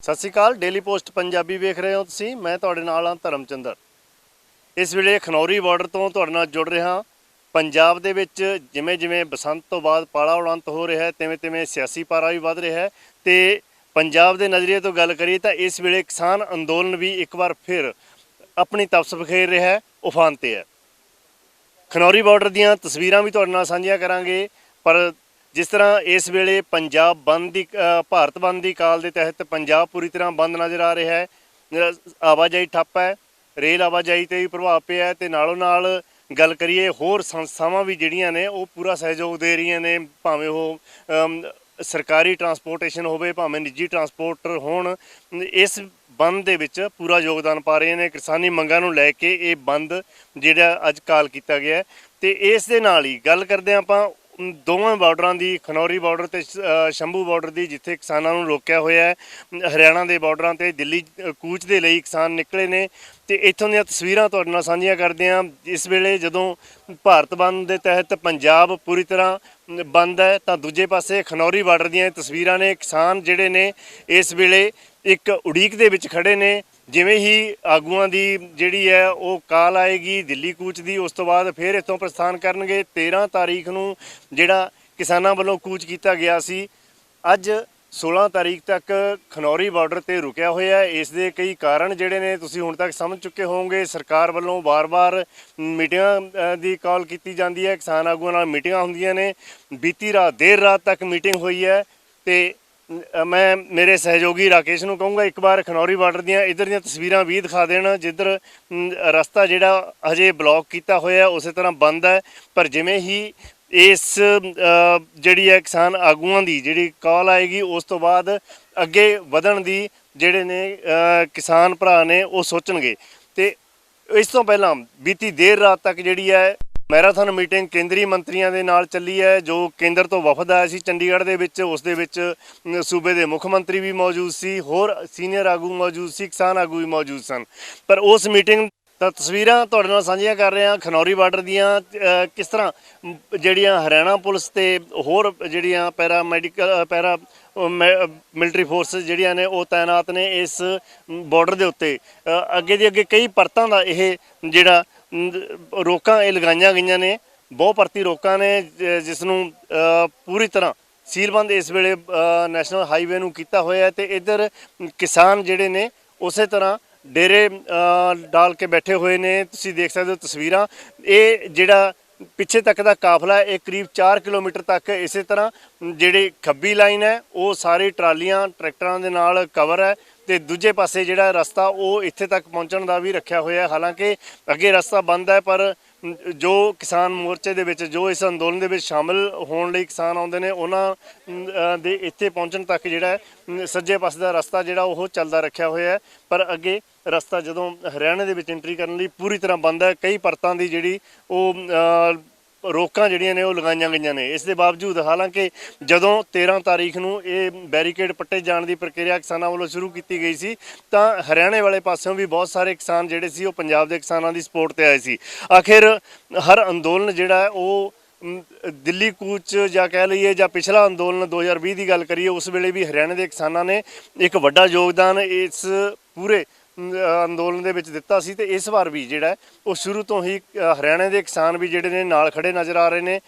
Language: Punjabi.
ਸਤਿ ਸ਼੍ਰੀ ਅਕਾਲ ਡੇਲੀ ਪੋਸਟ ਪੰਜਾਬੀ ਵੇਖ ਰਹੇ ਹੋ ਤੁਸੀਂ, ਮੈਂ ਤੁਹਾਡੇ ਨਾਲ ਹਾਂ ਧਰਮਚੰਦਰ। ਇਸ ਵੇਲੇ ਖਨੌਰੀ ਬਾਰਡਰ ਤੋਂ ਤੁਹਾਡੇ ਨਾਲ ਜੁੜ ਰਿਹਾ ਪੰਜਾਬ ਦੇ ਵਿੱਚ ਜਿਵੇਂ ਜਿਵੇਂ ਬਸੰਤ ਤੋਂ ਬਾਅਦ ਪਾਲਾ ਉਡੰਤ ਹੋ ਰਿਹਾ ਹੈ, ਤਿਵੇਂ ਤਿਵੇਂ ਸਿਆਸੀ ਪਾਰਾ ਵੀ ਵੱਧ ਰਿਹਾ ਹੈ। ਤੇ ਪੰਜਾਬ ਦੇ ਨਜ਼ਰੀਏ ਤੋਂ ਗੱਲ ਕਰੀਏ ਤਾਂ ਇਸ ਵੇਲੇ ਕਿਸਾਨ ਅੰਦੋਲਨ ਵੀ ਇੱਕ ਵਾਰ ਫਿਰ ਆਪਣੀ ਤਪਸ ਬਖੇਰ ਰਿਹਾ ਹੈ, ਉਫਾਨ ਤੇ ਹੈ। ਖਨੌਰੀ ਬਾਰਡਰ ਦੀਆਂ ਤਸਵੀਰਾਂ ਵੀ ਤੁਹਾਡੇ ਨਾਲ ਸਾਂਝੀਆਂ ਕਰਾਂਗੇ, ਪਰ ਜਿਸ ਤਰ੍ਹਾਂ ਇਸ ਵੇਲੇ ਪੰਜਾਬ ਬੰਦ ਦੀ ਭਾਰਤ ਬੰਦ ਦੀ ਕਾਲ ਦੇ ਤਹਿਤ ਪੰਜਾਬ ਪੂਰੀ ਤਰ੍ਹਾਂ ਬੰਦ ਨਜ਼ਰ ਆ ਰਿਹਾ ਹੈ। ਆਵਾਜਾਈ ਠੱਪ ਹੈ, ਰੇਲ ਆਵਾਜਾਈ ਤੇ ਵੀ ਪ੍ਰਭਾਵ ਪਿਆ ਹੈ ਤੇ ਨਾਲੋਂ ਨਾਲ ਗੱਲ ਕਰੀਏ ਹੋਰ ਸੰਸਥਾਵਾਂ ਵੀ ਜਿਹੜੀਆਂ ਨੇ ਉਹ ਪੂਰਾ ਸਹਿਯੋਗ ਦੇ ਰਹੀਆਂ ਨੇ, ਭਾਵੇਂ ਉਹ ਸਰਕਾਰੀ ਟਰਾਂਸਪੋਰਟੇਸ਼ਨ ਹੋਵੇ, ਭਾਵੇਂ ਨਿੱਜੀ ਟਰਾਂਸਪੋਰਟਰ ਹੋਣ, ਇਸ ਬੰਦ ਦੇ ਵਿੱਚ ਪੂਰਾ ਯੋਗਦਾਨ ਪਾ ਰਹੇ ਨੇ। ਕਿਸਾਨੀ ਮੰਗਾਂ ਨੂੰ ਲੈ ਕੇ ਇਹ ਬੰਦ ਜਿਹੜਾ ਅੱਜ ਕਾਲ ਕੀਤਾ ਗਿਆ ਹੈ ਤੇ ਇਸ ਦੇ ਨਾਲ ਹੀ ਗੱਲ ਕਰਦੇ ਹਾਂ ਆਪਾਂ ਦੋਵਾਂ ਬਾਰਡਰਾਂ ਦੀ, ਖਨੌਰੀ ਬਾਰਡਰ ਤੇ ਸ਼ੰਭੂ ਬਾਰਡਰ ਦੀ, ਜਿੱਥੇ ਕਿਸਾਨਾਂ ਨੂੰ ਰੋਕਿਆ ਹੋਇਆ ਹੈ, ਹਰਿਆਣਾ ਦੇ ਬਾਰਡਰਾਂ ਤੇ, ਦਿੱਲੀ ਕੂਚ ਦੇ ਲਈ ਕਿਸਾਨ ਨਿਕਲੇ ਨੇ ਤੇ ਇੱਥੋਂ ਦੀਆਂ ਤਸਵੀਰਾਂ ਤੁਹਾਡੇ ਨਾਲ ਸਾਂਝੀਆਂ ਕਰਦੇ ਹਾਂ। ਇਸ ਵੇਲੇ ਜਦੋਂ ਭਾਰਤ ਬੰਦ ਦੇ ਤਹਿਤ ਪੰਜਾਬ ਪੂਰੀ ਤਰ੍ਹਾਂ ਬੰਦ ਹੈ, ਤਾਂ ਦੂਜੇ ਪਾਸੇ ਖਨੌਰੀ ਬਾਰਡਰ ਦੀਆਂ ਤਸਵੀਰਾਂ ਨੇ ਕਿਸਾਨ ਜਿਹੜੇ ਨੇ, ਇਸ ਵੇਲੇ ਇੱਕ ਉਡੀਕ ਦੇ ਵਿੱਚ ਖੜੇ ਨੇ। ਜਿਵੇਂ ਹੀ ਆਗੂਆਂ ਦੀ ਜਿਹੜੀ ਹੈ ਉਹ ਕਾਲ ਆਏਗੀ ਦਿੱਲੀ ਕੂਚ ਦੀ, ਉਸ ਤੋਂ ਬਾਅਦ ਫਿਰ ਇੱਥੋਂ ਪ੍ਰਸਥਾਨ ਕਰਨਗੇ। 13 ਤਾਰੀਖ ਨੂੰ ਜਿਹੜਾ ਕਿਸਾਨਾਂ ਵੱਲੋਂ ਕੂਚ ਕੀਤਾ ਗਿਆ ਸੀ, ਅੱਜ 16 ਤਾਰੀਖ ਤੱਕ ਖਨੌਰੀ ਬਾਰਡਰ ਤੇ ਰੁਕਿਆ ਹੋਇਆ ਹੈ। ਇਸ ਦੇ ਕਈ ਕਾਰਨ ਜਿਹੜੇ ਨੇ ਤੁਸੀਂ ਹੁਣ ਤੱਕ ਸਮਝ ਚੁੱਕੇ ਹੋਵੋਗੇ। ਸਰਕਾਰ ਵੱਲੋਂ ਵਾਰ-ਵਾਰ ਮੀਟਿੰਗਾਂ ਦੀ ਕਾਲ ਕੀਤੀ ਜਾਂਦੀ ਹੈ। ਕਿਸਾਨ ਆਗੂਆਂ ਨਾਲ ਮੀਟਿੰਗਾਂ ਹੁੰਦੀਆਂ ਨੇ। ਬੀਤੀ ਰਾਤ, ਦੇਰ ਰਾਤ ਤੱਕ ਮੀਟਿੰਗ ਹੋਈ ਹੈ ਤੇ ਮੈਂ ਮੇਰੇ ਸਹਿਯੋਗੀ ਰਾਕੇਸ਼ ਨੂੰ ਕਹੂੰਗਾ, ਇੱਕ ਵਾਰ ਖਨੌਰੀ ਬਾਰਡਰ ਦੀਆਂ ਇਧਰ ਦੀਆਂ ਤਸਵੀਰਾਂ ਵੀ ਦਿਖਾ ਦੇਣ, ਜਿੱਧਰ ਰਸਤਾ ਜਿਹੜਾ ਹਜੇ ਬਲੌਕ ਕੀਤਾ ਹੋਇਆ, ਉਸੇ ਤਰ੍ਹਾਂ ਬੰਦ ਹੈ। ਪਰ ਜਿਵੇਂ ਹੀ ਇਸ ਜਿਹੜੀ ਹੈ ਕਿਸਾਨ ਆਗੂਆਂ ਦੀ ਜਿਹੜੀ ਕਾਲ ਆਏਗੀ, ਉਸ ਤੋਂ ਬਾਅਦ ਅੱਗੇ ਵਧਣ ਦੀ ਜਿਹੜੇ ਨੇ ਕਿਸਾਨ ਭਰਾ ਨੇ, ਉਹ ਸੋਚਣਗੇ। ਤੇ ਇਸ ਤੋਂ ਪਹਿਲਾਂ ਬੀਤੀ ਦੇਰ ਰਾਤ ਤੱਕ ਜਿਹੜੀ ਹੈ ਮੈਰਾਥਨ ਮੀਟਿੰਗ ਕੇਂਦਰੀ ਮੰਤਰੀਆਂ ਦੇ ਨਾਲ ਚੱਲੀ ਹੈ, ਜੋ ਕੇਂਦਰ ਤੋਂ ਵਫਦ ਆਇਆ ਸੀ। ਚੰਡੀਗੜ੍ਹ ਦੇ ਵਿੱਚ, ਉਸ ਦੇ ਵਿੱਚ ਸੂਬੇ ਦੇ ਮੁੱਖ ਮੰਤਰੀ ਵੀ ਮੌਜੂਦ ਸੀ, ਹੋਰ ਸੀਨੀਅਰ ਆਗੂ ਮੌਜੂਦ ਸੀ, ਕਿਸਾਨ ਆਗੂ ਵੀ ਮੌਜੂਦ ਸਨ। ਪਰ ਉਸ ਮੀਟਿੰਗ ਤਾਂ ਤਸਵੀਰਾਂ ਤੁਹਾਡੇ ਨਾਲ ਸਾਂਝੀਆਂ ਕਰ ਰਹੇ ਹਾਂ ਖਨੌਰੀ ਬਾਰਡਰ ਦੀਆਂ ਕਿਸ ਤਰ੍ਹਾਂ ਜਿਹੜੀਆਂ ਹਰਿਆਣਾ ਪੁਲਿਸ ਤੇ ਹੋਰ ਜਿਹੜੀਆਂ para medical para military forces ਜਿਹੜੀਆਂ ਨੇ ਉਹ ਤਾਇਨਾਤ ਨੇ ਇਸ ਬਾਰਡਰ ਦੇ ਉੱਤੇ। ਅੱਗੇ ਦੀ ਅੱਗੇ ਕਈ ਪਰਤਾਂ ਦਾ ਇਹ ਜਿਹੜਾ ਰੋਕਾਂ ਇਹ ਲਗਾਈਆਂ ਗਈਆਂ ਨੇ, ਬਹੁ ਪਰਤੀ ਰੋਕਾਂ ਨੇ ਜਿਸ ਨੂੰ ਪੂਰੀ ਤਰ੍ਹਾਂ ਸੀਲਬੰਦ ਇਸ ਵੇਲੇ ਨੈਸ਼ਨਲ ਹਾਈਵੇ ਨੂੰ ਕੀਤਾ ਹੋਇਆ ਹੈ ਤੇ ਇੱਧਰ ਕਿਸਾਨ ਜਿਹੜੇ ਨੇ, ਉਸੇ ਤਰ੍ਹਾਂ ਡੇਰੇ ਡਾਲ ਕੇ ਬੈਠੇ ਹੋਏ ਨੇ, ਤੁਸੀਂ ਦੇਖ ਸਕਦੇ ਹੋ ਤਸਵੀਰਾਂ। ਇਹ ਜਿਹੜਾ ਪਿੱਛੇ ਤੱਕ ਦਾ ਕਾਫਲਾ ਇਹ ਕਰੀਬ 4 ਕਿਲੋਮੀਟਰ ਤੱਕ ਇਸੇ ਤਰ੍ਹਾਂ, ਜਿਹੜੀ ਖੱਬੀ ਲਾਈਨ ਹੈ, ਉਹ ਸਾਰੇ ਟਰਾਲੀਆਂ, ਟਰੈਕਟਰਾਂ ਦੇ ਨਾਲ ਕਵਰ ਹੈ ਤੇ ਦੂਜੇ ਪਾਸੇ ਜਿਹੜਾ ਰਸਤਾ, ਉਹ ਇੱਥੇ ਤੱਕ ਪਹੁੰਚਣ ਦਾ ਵੀ ਰੱਖਿਆ ਹੋਇਆ ਹੈ। ਹਾਲਾਂਕਿ ਅੱਗੇ ਰਸਤਾ ਬੰਦ ਹੈ, ਪਰ ਜੋ ਕਿਸਾਨ ਮੋਰਚੇ ਦੇ ਵਿੱਚ, ਜੋ ਇਸ ਅੰਦੋਲਨ ਦੇ ਵਿੱਚ ਸ਼ਾਮਲ ਹੋਣ ਲਈ ਕਿਸਾਨ ਆਉਂਦੇ ਨੇ, ਉਹਨਾਂ ਦੇ ਇੱਥੇ ਪਹੁੰਚਣ ਤੱਕ ਜਿਹੜਾ ਸੱਜੇ ਪਾਸੇ ਦਾ ਰਸਤਾ ਜਿਹੜਾ ਉਹ ਚੱਲਦਾ ਰੱਖਿਆ ਹੋਇਆ ਹੈ। ਪਰ ਅੱਗੇ ਰਸਤਾ ਜਦੋਂ ਹਰਿਆਣਾ ਦੇ ਵਿੱਚ ਐਂਟਰੀ ਕਰਨ ਲਈ ਪੂਰੀ ਤਰ੍ਹਾਂ ਬੰਦ ਹੈ, ਕਈ ਪਰਤਾਂ ਦੀ ਜਿਹੜੀ ਉਹ ਰੋਕਾਂ ਜਿਹੜੀਆਂ ਨੇ ਉਹ ਲਗਾਈਆਂ ਗਈਆਂ ਨੇ। ਇਸ ਦੇ ਬਾਵਜੂਦ ਹਾਲਾਂਕਿ ਜਦੋਂ 13 ਤਾਰੀਖ ਨੂੰ ਇਹ ਬੈਰੀਕੇਡ ਪੱਟੇ ਜਾਣ ਦੀ ਪ੍ਰਕਿਰਿਆ ਕਿਸਾਨਾਂ ਵੱਲੋਂ ਸ਼ੁਰੂ ਕੀਤੀ ਗਈ ਸੀ, ਤਾਂ ਹਰਿਆਣੇ ਵਾਲੇ ਪਾਸਿਓਂ ਵੀ ਬਹੁਤ ਸਾਰੇ ਕਿਸਾਨ ਜਿਹੜੇ ਸੀ, ਉਹ ਪੰਜਾਬ ਦੇ ਕਿਸਾਨਾਂ ਦੀ ਸਪੋਰਟ ਤੇ ਆਏ ਸੀ। ਆਖਿਰ ਹਰ ਅੰਦੋਲਨ ਜਿਹੜਾ ਉਹ ਦਿੱਲੀ ਕੂਚ ਜਾਂ ਕਹਿ ਲਈਏ ਜਾਂ ਪਿਛਲਾ ਅੰਦੋਲਨ 2020 ਦੀ ਗੱਲ ਕਰੀਏ, ਉਸ ਵੇਲੇ ਵੀ ਹਰਿਆਣੇ ਦੇ ਕਿਸਾਨਾਂ ਨੇ ਇੱਕ ਵੱਡਾ ਯੋਗਦਾਨ ਇਸ ਪੂਰੇ ਅੰਦੋਲਨ ਦੇ ਵਿੱਚ ਦਿੱਤਾ ਸੀ ਤੇ ਇਸ ਵਾਰ ਵੀ ਜਿਹੜਾ ਉਹ ਸ਼ੁਰੂ ਤੋਂ ਹੀ ਅ, ਹਰਿਆਣੇ ਦੇ ਕਿਸਾਨ ਵੀ ਜਿਹੜੇ ਨੇ ਨਾਲ ਖੜੇ ਨਜ਼ਰ ਆ ਰਹੇ ਨੇ।